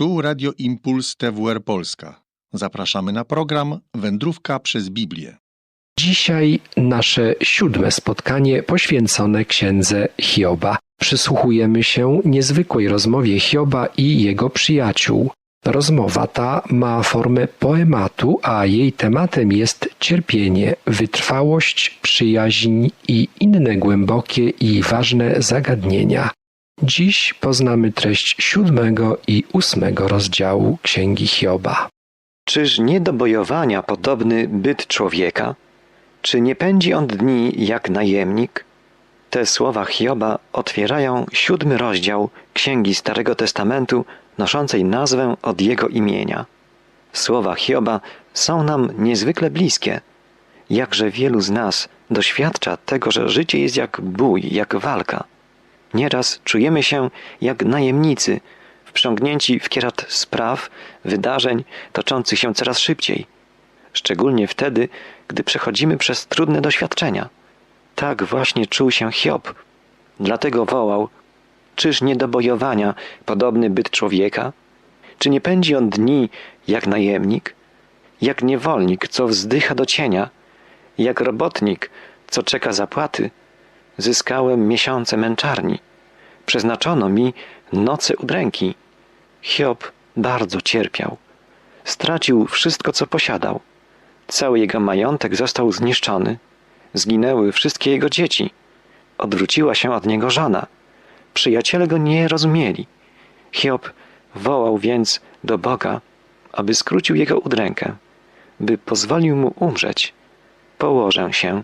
Tu Radio Impuls TWR Polska. Zapraszamy na program Wędrówka przez Biblię. Dzisiaj nasze siódme spotkanie poświęcone księdze Hioba. Przysłuchujemy się niezwykłej rozmowie Hioba i jego przyjaciół. Rozmowa ta ma formę poematu, a jej tematem jest cierpienie, wytrwałość, przyjaźń i inne głębokie i ważne zagadnienia. Dziś poznamy treść siódmego i ósmego rozdziału Księgi Hioba. Czyż nie do bojowania podobny byt człowieka? Czy nie pędzi on dni jak najemnik? Te słowa Hioba otwierają siódmy rozdział Księgi Starego Testamentu noszącej nazwę od jego imienia. Słowa Hioba są nam niezwykle bliskie. Jakże wielu z nas doświadcza tego, że życie jest jak bój, jak walka. Nieraz czujemy się jak najemnicy, wciągnięci w kierat spraw, wydarzeń toczących się coraz szybciej. Szczególnie wtedy, gdy przechodzimy przez trudne doświadczenia. Tak właśnie czuł się Hiob. Dlatego wołał: Czyż nie do bojowania podobny byt człowieka? Czy nie pędzi on dni jak najemnik? Jak niewolnik, co wzdycha do cienia? Jak robotnik, co czeka zapłaty? Zyskałem miesiące męczarni. Przeznaczono mi noce udręki. Hiob bardzo cierpiał. Stracił wszystko, co posiadał. Cały jego majątek został zniszczony. Zginęły wszystkie jego dzieci. Odwróciła się od niego żona. Przyjaciele go nie rozumieli. Hiob wołał więc do Boga, aby skrócił jego udrękę, by pozwolił mu umrzeć. Położę się,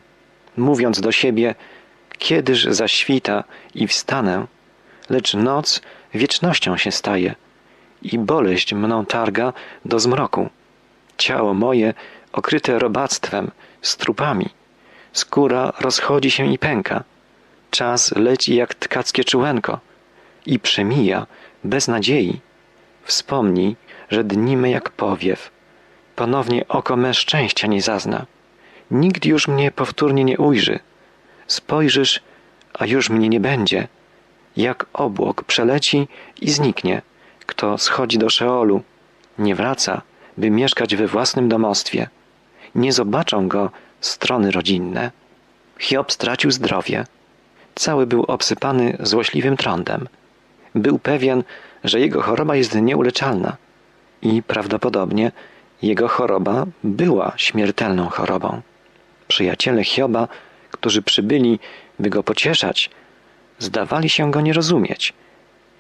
mówiąc do siebie, kiedyż zaświta i wstanę, lecz noc wiecznością się staje i boleść mną targa do zmroku. Ciało moje okryte robactwem, strupami. Skóra rozchodzi się i pęka. Czas leci jak tkackie czułenko i przemija bez nadziei. Wspomnij, że dni me jak powiew. Ponownie oko me szczęścia nie zazna. Nikt już mnie powtórnie nie ujrzy. Spojrzysz, a już mnie nie będzie. Jak obłok przeleci i zniknie. Kto schodzi do Szeolu, nie wraca, by mieszkać we własnym domostwie. Nie zobaczą go strony rodzinne. Hiob stracił zdrowie. Cały był obsypany złośliwym trądem. Był pewien, że jego choroba jest nieuleczalna i prawdopodobnie jego choroba była śmiertelną chorobą. Przyjaciele Hioba, którzy przybyli, by go pocieszać, zdawali się go nie rozumieć.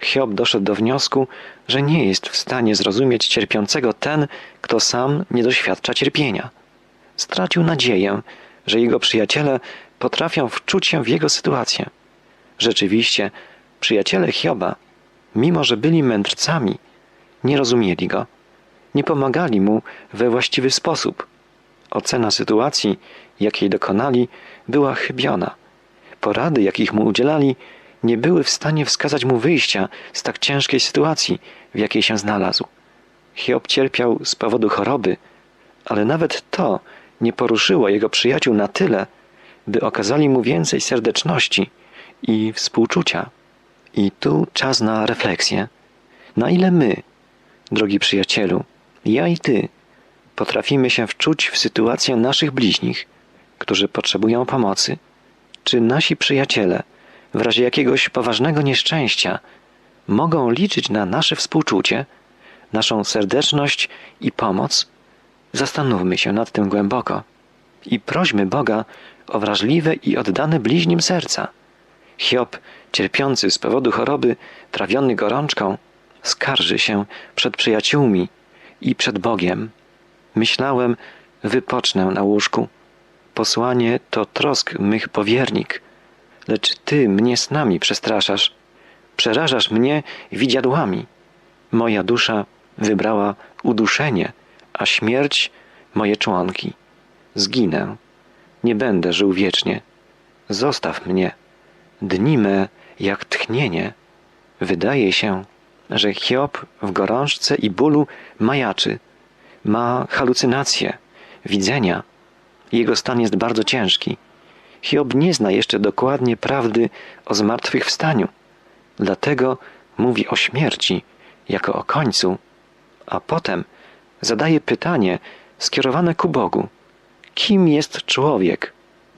Hiob doszedł do wniosku, że nie jest w stanie zrozumieć cierpiącego ten, kto sam nie doświadcza cierpienia. Stracił nadzieję, że jego przyjaciele potrafią wczuć się w jego sytuację. Rzeczywiście, przyjaciele Hioba, mimo że byli mędrcami, nie rozumieli go, nie pomagali mu we właściwy sposób. Ocena sytuacji, jakiej dokonali, była chybiona. Porady, jakich mu udzielali, nie były w stanie wskazać mu wyjścia z tak ciężkiej sytuacji, w jakiej się znalazł. Hiob cierpiał z powodu choroby, ale nawet to nie poruszyło jego przyjaciół na tyle, by okazali mu więcej serdeczności i współczucia. I tu czas na refleksję. Na ile my, drogi przyjacielu, ja i ty, potrafimy się wczuć w sytuację naszych bliźnich, którzy potrzebują pomocy, czy nasi przyjaciele, w razie jakiegoś poważnego nieszczęścia, mogą liczyć na nasze współczucie, naszą serdeczność i pomoc? Zastanówmy się nad tym głęboko i prośmy Boga o wrażliwe i oddane bliźnim serca. Hiob, cierpiący z powodu choroby, trawiony gorączką, skarży się przed przyjaciółmi i przed Bogiem. Myślałem, wypocznę na łóżku. Posłanie to trosk mych powiernik, lecz Ty mnie snami przestraszasz. Przerażasz mnie widziadłami. Moja dusza wybrała uduszenie, a śmierć moje członki. Zginę. Nie będę żył wiecznie. Zostaw mnie. Dni me jak tchnienie. Wydaje się, że Hiob w gorączce i bólu majaczy. Ma halucynacje, widzenia. Jego stan jest bardzo ciężki. Hiob nie zna jeszcze dokładnie prawdy o zmartwychwstaniu. Dlatego mówi o śmierci jako o końcu a potem zadaje pytanie skierowane ku Bogu: Kim jest człowiek,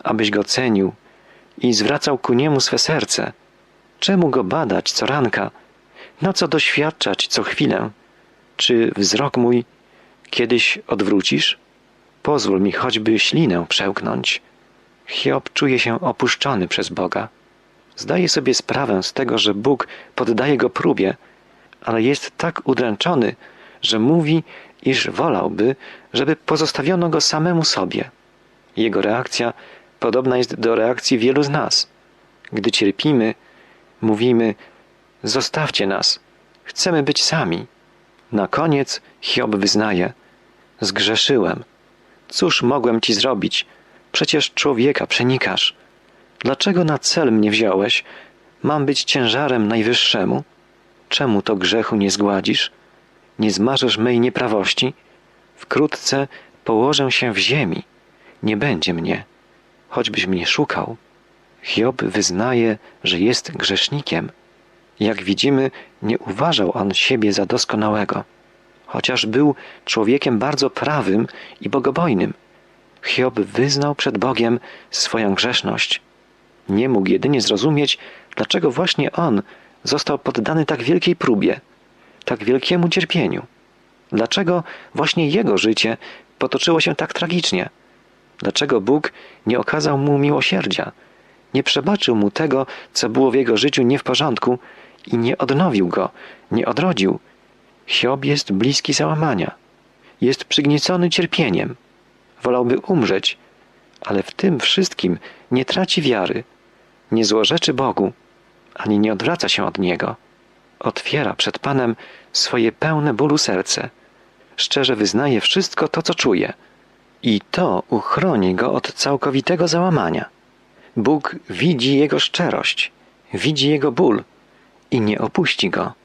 abyś go cenił i zwracał ku niemu swe serce? Czemu go badać co ranka? Na co doświadczać co chwilę? Czy wzrok mój kiedyś odwrócisz? Pozwól mi choćby ślinę przełknąć. Hiob czuje się opuszczony przez Boga. Zdaje sobie sprawę z tego, że Bóg poddaje go próbie, ale jest tak udręczony, że mówi, iż wolałby, żeby pozostawiono go samemu sobie. Jego reakcja podobna jest do reakcji wielu z nas. Gdy cierpimy, mówimy: Zostawcie nas, chcemy być sami. Na koniec Hiob wyznaje: Zgrzeszyłem. Cóż mogłem ci zrobić? Przecież człowieka przenikasz. Dlaczego na cel mnie wziąłeś? Mam być ciężarem najwyższemu? Czemu to grzechu nie zgładzisz? Nie zmarzesz mej nieprawości? Wkrótce położę się w ziemi. Nie będzie mnie, choćbyś mnie szukał. Hiob wyznaje, że jest grzesznikiem. Jak widzimy, nie uważał on siebie za doskonałego. Chociaż był człowiekiem bardzo prawym i bogobojnym, Hiob wyznał przed Bogiem swoją grzeszność. Nie mógł jedynie zrozumieć, dlaczego właśnie on został poddany tak wielkiej próbie, tak wielkiemu cierpieniu. Dlaczego właśnie jego życie potoczyło się tak tragicznie? Dlaczego Bóg nie okazał mu miłosierdzia, nie przebaczył mu tego, co było w jego życiu nie w porządku i nie odnowił go, nie odrodził? Hiob jest bliski załamania, jest przygniecony cierpieniem, wolałby umrzeć, ale w tym wszystkim nie traci wiary, nie złorzeczy Bogu, ani nie odwraca się od Niego. Otwiera przed Panem swoje pełne bólu serce, szczerze wyznaje wszystko to, co czuje. I to uchroni go od całkowitego załamania. Bóg widzi jego szczerość, widzi jego ból i nie opuści go.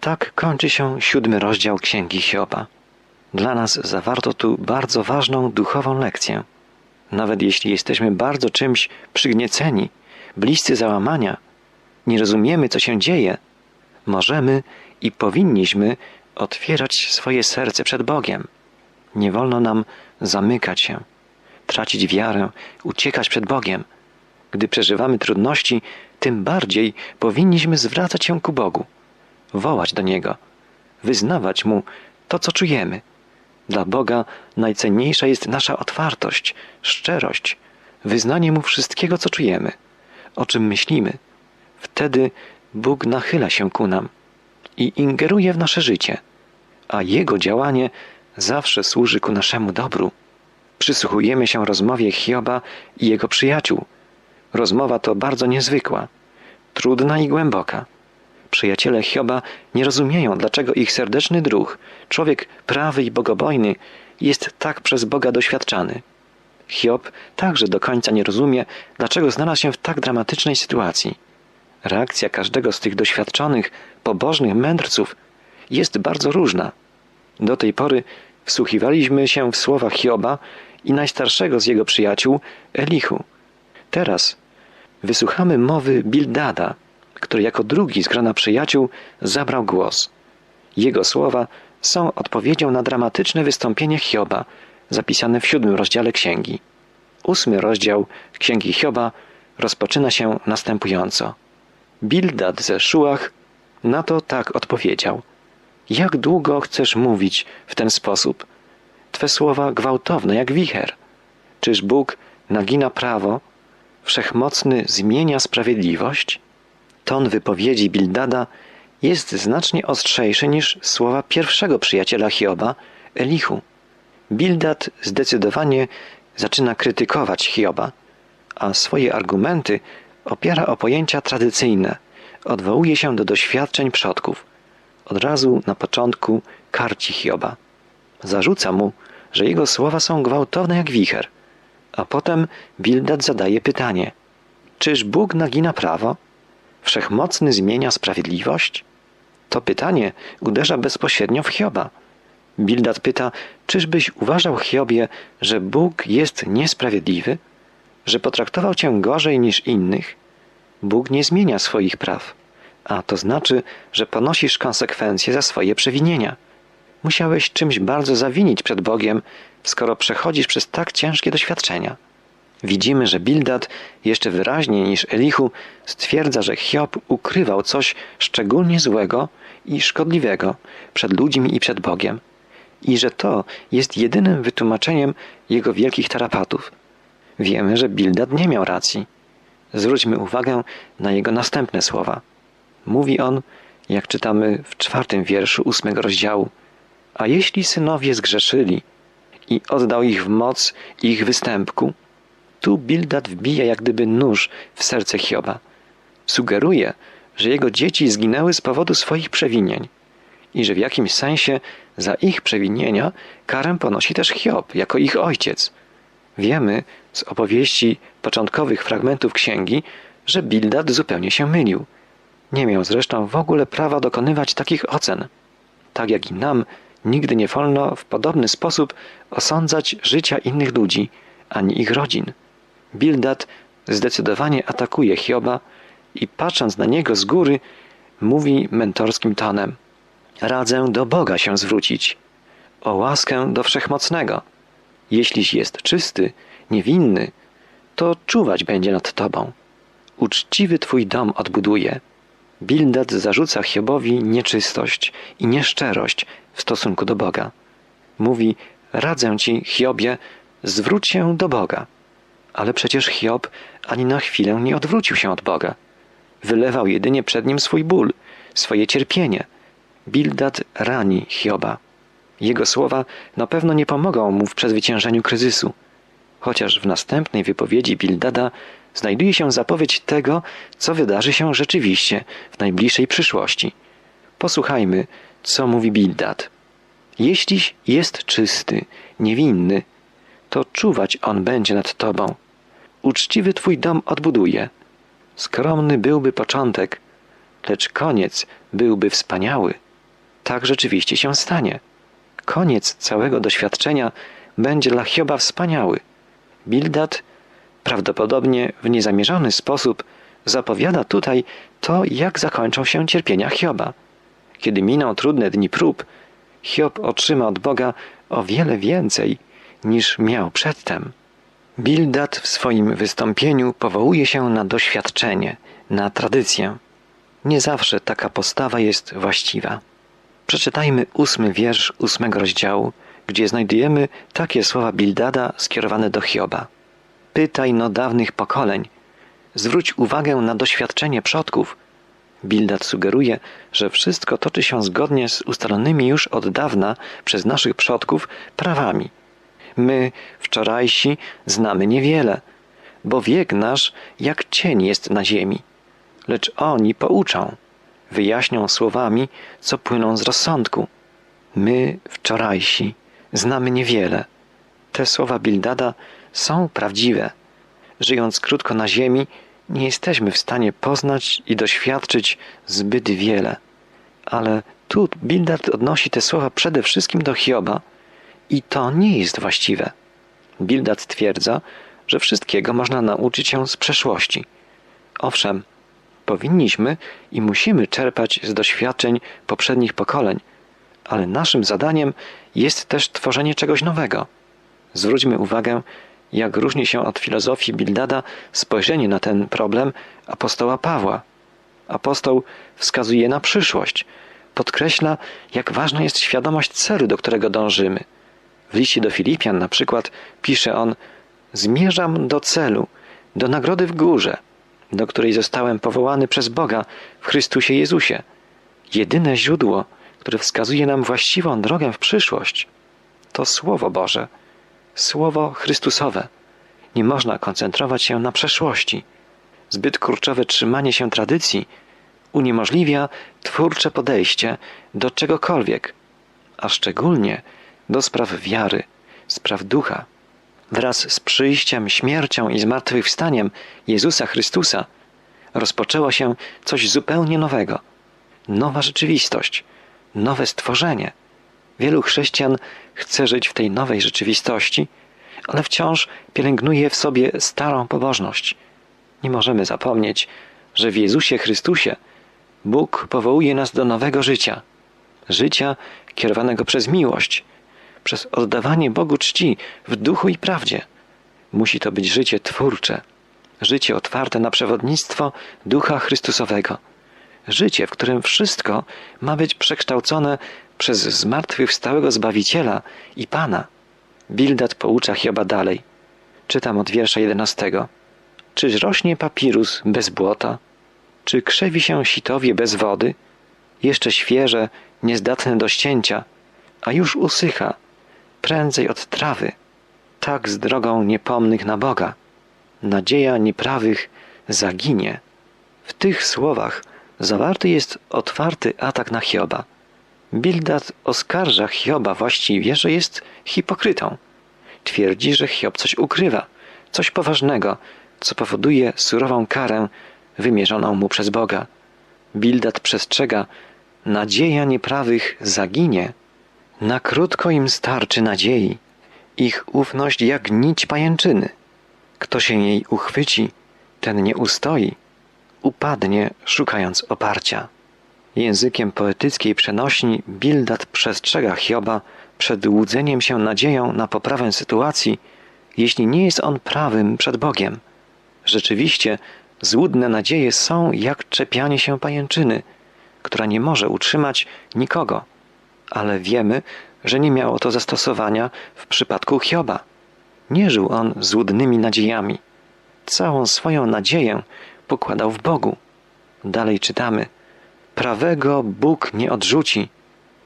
Tak kończy się siódmy rozdział Księgi Hioba. Dla nas zawarto tu bardzo ważną duchową lekcję. Nawet jeśli jesteśmy bardzo czymś przygnieceni, bliscy załamania, nie rozumiemy, co się dzieje, możemy i powinniśmy otwierać swoje serce przed Bogiem. Nie wolno nam zamykać się, tracić wiarę, uciekać przed Bogiem. Gdy przeżywamy trudności, tym bardziej powinniśmy zwracać się ku Bogu, wołać do Niego, wyznawać Mu to, co czujemy. Dla Boga najcenniejsza jest nasza otwartość, szczerość, wyznanie Mu wszystkiego, co czujemy, o czym myślimy. Wtedy Bóg nachyla się ku nam i ingeruje w nasze życie, a Jego działanie zawsze służy ku naszemu dobru. Przysłuchujemy się rozmowie Hioba i jego przyjaciół. Rozmowa to bardzo niezwykła, trudna i głęboka. Przyjaciele Hioba nie rozumieją, dlaczego ich serdeczny druh, człowiek prawy i bogobojny, jest tak przez Boga doświadczany. Hiob także do końca nie rozumie, dlaczego znalazł się w tak dramatycznej sytuacji. Reakcja każdego z tych doświadczonych, pobożnych mędrców jest bardzo różna. Do tej pory wsłuchiwaliśmy się w słowa Hioba i najstarszego z jego przyjaciół, Elichu. Teraz wysłuchamy mowy Bildada, który jako drugi z grona przyjaciół zabrał głos. Jego słowa są odpowiedzią na dramatyczne wystąpienie Hioba, zapisane w siódmym rozdziale księgi. Ósmy rozdział księgi Hioba rozpoczyna się następująco. Bildad ze Szuach na to tak odpowiedział. Jak długo chcesz mówić w ten sposób? Twe słowa gwałtowne jak wicher. Czyż Bóg nagina prawo, wszechmocny zmienia sprawiedliwość? Ton wypowiedzi Bildada jest znacznie ostrzejszy niż słowa pierwszego przyjaciela Hioba, Elichu. Bildad zdecydowanie zaczyna krytykować Hioba, a swoje argumenty opiera o pojęcia tradycyjne, odwołuje się do doświadczeń przodków. Od razu na początku karci Hioba. Zarzuca mu, że jego słowa są gwałtowne jak wicher. A potem Bildad zadaje pytanie: Czyż Bóg nagina prawo? Wszechmocny zmienia sprawiedliwość? To pytanie uderza bezpośrednio w Hioba. Bildad pyta: Czyżbyś uważał, Hiobie, że Bóg jest niesprawiedliwy? Że potraktował cię gorzej niż innych? Bóg nie zmienia swoich praw, a to znaczy, że ponosisz konsekwencje za swoje przewinienia. Musiałeś czymś bardzo zawinić przed Bogiem, skoro przechodzisz przez tak ciężkie doświadczenia. Widzimy, że Bildad jeszcze wyraźniej niż Elihu stwierdza, że Hiob ukrywał coś szczególnie złego i szkodliwego przed ludźmi i przed Bogiem i że to jest jedynym wytłumaczeniem jego wielkich tarapatów. Wiemy, że Bildad nie miał racji. Zwróćmy uwagę na jego następne słowa. Mówi on, jak czytamy w czwartym wierszu ósmego rozdziału, a jeśli synowie zgrzeszyli i oddał ich w moc ich występku, tu Bildad wbija jak gdyby nóż w serce Hioba. Sugeruje, że jego dzieci zginęły z powodu swoich przewinień i że w jakimś sensie za ich przewinienia karę ponosi też Hiob jako ich ojciec. Wiemy z opowieści początkowych fragmentów księgi, że Bildad zupełnie się mylił. Nie miał zresztą w ogóle prawa dokonywać takich ocen. Tak jak i nam, nigdy nie wolno w podobny sposób osądzać życia innych ludzi, ani ich rodzin. Bildad zdecydowanie atakuje Hioba i patrząc na niego z góry, mówi mentorskim tonem: Radzę do Boga się zwrócić, o łaskę do Wszechmocnego. Jeśliś jest czysty, niewinny, to czuwać będzie nad tobą. Uczciwy twój dom odbuduje. Bildad zarzuca Hiobowi nieczystość i nieszczerość w stosunku do Boga. Mówi: Radzę ci, Hiobie, zwróć się do Boga. Ale przecież Hiob ani na chwilę nie odwrócił się od Boga. Wylewał jedynie przed nim swój ból, swoje cierpienie. Bildad rani Hioba. Jego słowa na pewno nie pomogą mu w przezwyciężeniu kryzysu. Chociaż w następnej wypowiedzi Bildada znajduje się zapowiedź tego, co wydarzy się rzeczywiście w najbliższej przyszłości. Posłuchajmy, co mówi Bildad. Jeśliś jest czysty, niewinny, to czuwać on będzie nad tobą. Uczciwy twój dom odbuduje. Skromny byłby początek, lecz koniec byłby wspaniały. Tak rzeczywiście się stanie. Koniec całego doświadczenia będzie dla Hioba wspaniały. Bildad prawdopodobnie w niezamierzony sposób zapowiada tutaj to, jak zakończą się cierpienia Hioba. Kiedy miną trudne dni prób, Hiob otrzyma od Boga o wiele więcej niż miał przedtem. Bildad w swoim wystąpieniu powołuje się na doświadczenie, na tradycję. Nie zawsze taka postawa jest właściwa. Przeczytajmy ósmy wiersz ósmego rozdziału, gdzie znajdujemy takie słowa Bildada skierowane do Hioba. Pytaj no dawnych pokoleń, zwróć uwagę na doświadczenie przodków. Bildad sugeruje, że wszystko toczy się zgodnie z ustalonymi już od dawna przez naszych przodków prawami. My, wczorajsi, znamy niewiele, bo wiek nasz jak cień jest na ziemi. Lecz oni pouczą, wyjaśnią słowami, co płyną z rozsądku. My, wczorajsi, znamy niewiele. Te słowa Bildada są prawdziwe. Żyjąc krótko na ziemi, nie jesteśmy w stanie poznać i doświadczyć zbyt wiele. Ale tu Bildad odnosi te słowa przede wszystkim do Hioba i to nie jest właściwe. Bildad twierdza, że wszystkiego można nauczyć się z przeszłości. Owszem, powinniśmy i musimy czerpać z doświadczeń poprzednich pokoleń, ale naszym zadaniem jest też tworzenie czegoś nowego. Zwróćmy uwagę, jak różni się od filozofii Bildada spojrzenie na ten problem apostoła Pawła. Apostoł wskazuje na przyszłość, podkreśla, jak ważna jest świadomość celu, do którego dążymy. W liście do Filipian na przykład pisze on: Zmierzam do celu, do nagrody w górze, do której zostałem powołany przez Boga w Chrystusie Jezusie. Jedyne źródło, które wskazuje nam właściwą drogę w przyszłość, to Słowo Boże, Słowo Chrystusowe. Nie można koncentrować się na przeszłości. Zbyt kurczowe trzymanie się tradycji uniemożliwia twórcze podejście do czegokolwiek, a szczególnie do spraw wiary, spraw ducha. Wraz z przyjściem, śmiercią i zmartwychwstaniem Jezusa Chrystusa rozpoczęło się coś zupełnie nowego. Nowa rzeczywistość, nowe stworzenie. Wielu chrześcijan chce żyć w tej nowej rzeczywistości, ale wciąż pielęgnuje w sobie starą pobożność. Nie możemy zapomnieć, że w Jezusie Chrystusie Bóg powołuje nas do nowego życia, życia kierowanego przez miłość, przez oddawanie Bogu czci w duchu i prawdzie. Musi to być życie twórcze, życie otwarte na przewodnictwo Ducha Chrystusowego, życie, w którym wszystko ma być przekształcone przez zmartwychwstałego Zbawiciela i Pana. Bildad poucza Hioba dalej. Czytam od wiersza jedenastego. Czyż rośnie papirus bez błota? Czy krzewi się sitowie bez wody? Jeszcze świeże, niezdatne do ścięcia, a już usycha, prędzej od trawy. Tak z drogą niepomnych na Boga. Nadzieja nieprawych zaginie. W tych słowach zawarty jest otwarty atak na Hioba. Bildad oskarża Hioba właściwie, że jest hipokrytą. Twierdzi, że Hiob coś ukrywa, coś poważnego, co powoduje surową karę wymierzoną mu przez Boga. Bildad przestrzega, nadzieja nieprawych zaginie. Na krótko im starczy nadziei, ich ufność jak nić pajęczyny. Kto się jej uchwyci, ten nie ustoi, upadnie szukając oparcia. Językiem poetyckiej przenośni Bildad przestrzega Hioba przed łudzeniem się nadzieją na poprawę sytuacji, jeśli nie jest on prawym przed Bogiem. Rzeczywiście, złudne nadzieje są jak czepianie się pajęczyny, która nie może utrzymać nikogo, ale wiemy, że nie miało to zastosowania w przypadku Hioba. Nie żył on złudnymi nadziejami. Całą swoją nadzieję pokładał w Bogu. Dalej czytamy: Prawego Bóg nie odrzuci,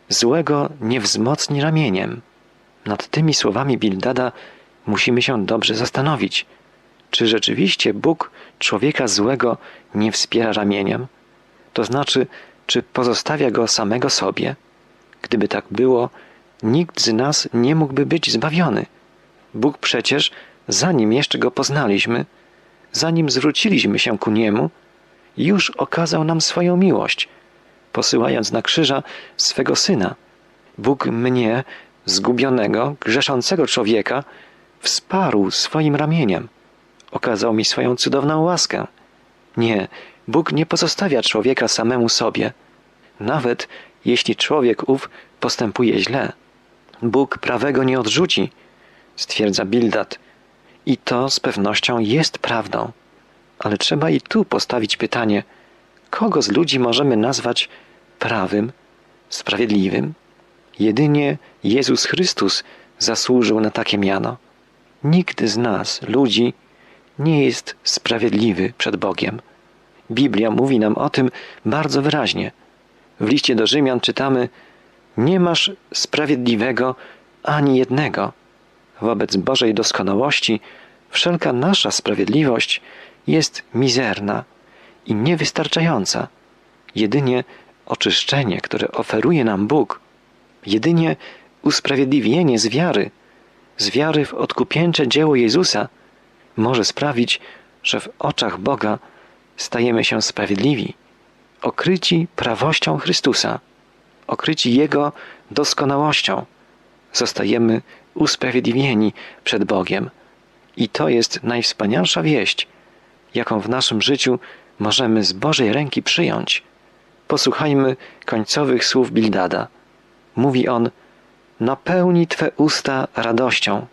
złego nie wzmocni ramieniem. Nad tymi słowami Bildada musimy się dobrze zastanowić. Czy rzeczywiście Bóg człowieka złego nie wspiera ramieniem? To znaczy, czy pozostawia go samego sobie? Gdyby tak było, nikt z nas nie mógłby być zbawiony. Bóg przecież, zanim jeszcze go poznaliśmy, zanim zwróciliśmy się ku niemu, już okazał nam swoją miłość, posyłając na krzyża swego syna. Bóg mnie, zgubionego, grzeszącego człowieka, wsparł swoim ramieniem. Okazał mi swoją cudowną łaskę. Nie, Bóg nie pozostawia człowieka samemu sobie, nawet jeśli człowiek ów postępuje źle. Bóg prawego nie odrzuci, stwierdza Bildad. I to z pewnością jest prawdą. Ale trzeba i tu postawić pytanie, kogo z ludzi możemy nazwać prawym, sprawiedliwym? Jedynie Jezus Chrystus zasłużył na takie miano. Nikt z nas, ludzi, nie jest sprawiedliwy przed Bogiem. Biblia mówi nam o tym bardzo wyraźnie. W liście do Rzymian czytamy: Nie masz sprawiedliwego ani jednego. Wobec Bożej doskonałości wszelka nasza sprawiedliwość jest mizerna i niewystarczająca. Jedynie oczyszczenie, które oferuje nam Bóg, jedynie usprawiedliwienie z wiary, z wiary w odkupieńcze dzieło Jezusa, może sprawić, że w oczach Boga stajemy się sprawiedliwi, okryci prawością Chrystusa, okryci Jego doskonałością. Zostajemy usprawiedliwieni przed Bogiem. I to jest najwspanialsza wieść, jaką w naszym życiu możemy z Bożej ręki przyjąć. Posłuchajmy końcowych słów Bildada. Mówi on: Napełni Twe usta radością,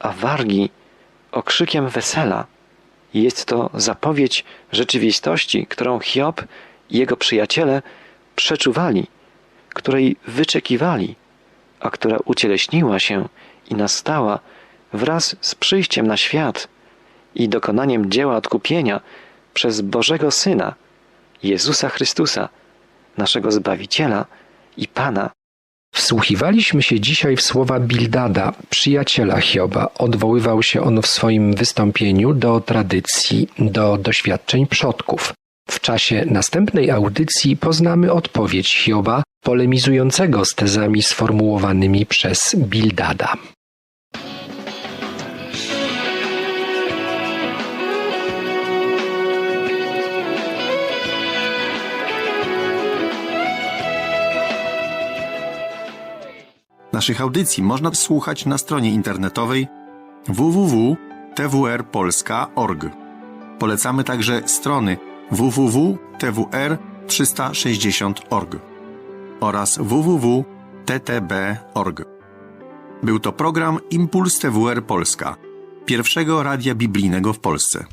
a wargi okrzykiem wesela. Jest to zapowiedź rzeczywistości, którą Hiob jego przyjaciele przeczuwali, której wyczekiwali, a która ucieleśniła się i nastała wraz z przyjściem na świat i dokonaniem dzieła odkupienia przez Bożego Syna, Jezusa Chrystusa, naszego Zbawiciela i Pana. Wsłuchiwaliśmy się dzisiaj w słowa Bildada, przyjaciela Hioba. Odwoływał się on w swoim wystąpieniu do tradycji, do doświadczeń przodków. W czasie następnej audycji poznamy odpowiedź Hioba, polemizującego z tezami sformułowanymi przez Bildada. Naszych audycji można słuchać na stronie internetowej www.twrpolska.org. Polecamy także strony www.twr360.org. oraz www.ttb.org. Był to program Impuls TWR Polska, pierwszego radia biblijnego w Polsce.